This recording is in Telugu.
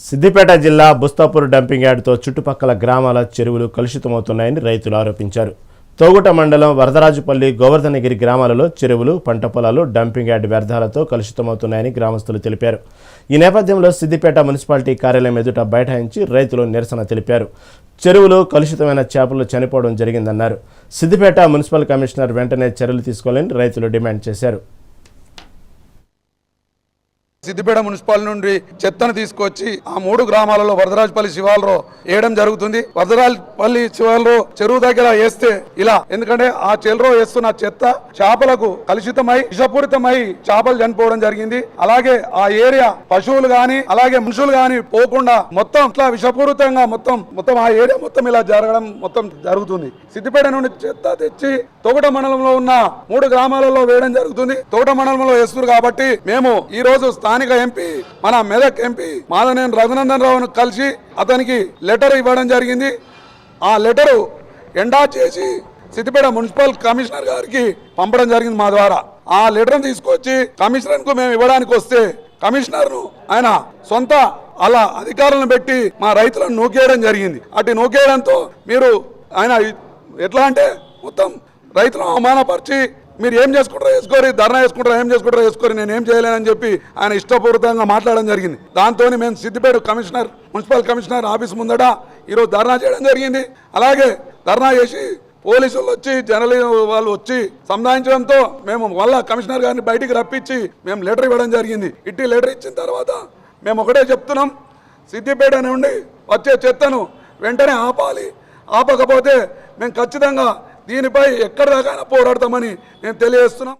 సిద్దిపేట జిల్లా బుస్తాపూర్ డంపింగ్ యార్డ్తో చుట్టుపక్కల గ్రామాల చెరువులు కలుషితమవుతున్నాయని రైతులు ఆరోపించారు. తోగుట మండలం వరదరాజుపల్లి గోవర్ధనగిరి గ్రామాలలో చెరువులు పంట పొలాలు డంపింగ్ యార్డ్ వ్యర్థాలతో కలుషితమవుతున్నాయని గ్రామస్తులు తెలిపారు. ఈ నేపథ్యంలో సిద్దిపేట మున్సిపాలిటీ కార్యాలయం ఎదుట బైఠాయించి రైతులు నిరసన తెలిపారు. చెరువులు కలుషితమైన చేపలు చనిపోవడం జరిగిందన్నారు. సిద్దిపేట మున్సిపల్ కమిషనర్ వెంటనే చర్యలు తీసుకోవాలని రైతులు డిమాండ్ చేశారు. సిద్దిపేట మున్సిపల్ నుండి చెత్తను తీసుకొచ్చి ఆ మూడు గ్రామాలలో వరదరాజపల్లి శివాలరావు వేయడం జరుగుతుంది. వరదరాజపల్లి శివాలరావు చెరువు దగ్గర వేస్తే ఇలా. ఎందుకంటే ఆ చెరువు వేస్తున్న చెత్త చేపలకు కలుషితమై విషపూరితమై చేపలు చనిపోవడం జరిగింది. అలాగే ఆ ఏరియా పశువులు గాని అలాగే మనుషులు గాని పోకుండా మొత్తం ఇట్లా విషపూరితంగా మొత్తం మొత్తం ఆ ఏరియా మొత్తం ఇలా జరగడం మొత్తం జరుగుతుంది. సిద్దిపేట నుండి చెత్త తెచ్చి తోట మండలంలో ఉన్న మూడు గ్రామాలలో వేయడం జరుగుతుంది. తోట మండలంలో వేస్తున్నారు కాబట్టి మేము ఈ రోజు స్థానిక ఎంపీ మన మెదక్ ఎంపీ మాదనేని రఘునందన్ రావును కలిసి అతనికి లెటర్ ఇవ్వడం జరిగింది. ఆ లెటరు ఎండా చేసి సిద్దిపేట మున్సిపల్ కమిషనర్ గారికి పంపడం జరిగింది మా ద్వారా. ఆ లెటర్ తీసుకొచ్చి కమిషనర్కు మేము ఇవ్వడానికి వస్తే కమిషనర్ను ఆయన సొంత అలా అధికారులను పెట్టి మా రైతులను నూకేయడం జరిగింది. అటు నూకేయడంతో మీరు ఆయన ఎట్లా అంటే మొత్తం రైతులను అవమానపరిచి మీరు ఏం చేసుకుంటారో వేసుకోరి ధర్నా వేసుకుంటారో ఏం చేసుకుంటారో వేసుకోరు నేను ఏం చేయలేనని చెప్పి ఆయన ఇష్టపూర్వకంగా మాట్లాడడం జరిగింది. దాంతో మేము Siddipet commissioner municipal commissioner office ముందట ఈరోజు ధర్నా చేయడం జరిగింది. అలాగే ధర్నా చేసి పోలీసులు వచ్చి జనరల్ వాళ్ళు వచ్చి సంధానించడంతో మేము వల్ల కమిషనర్ గారిని బయటికి రప్పించి మేము లెటర్ ఇవ్వడం జరిగింది. ఇట్టి లెటర్ ఇచ్చిన తర్వాత మేము ఒకటే చెప్తున్నాం సిద్దిపేట నుండి వచ్చే చెత్తను వెంటనే ఆపాలి. ఆపకపోతే మేము ఖచ్చితంగా దీనిపై ఎక్కడ దాకా పోరాడతామని నేను తెలియజేస్తున్నాం.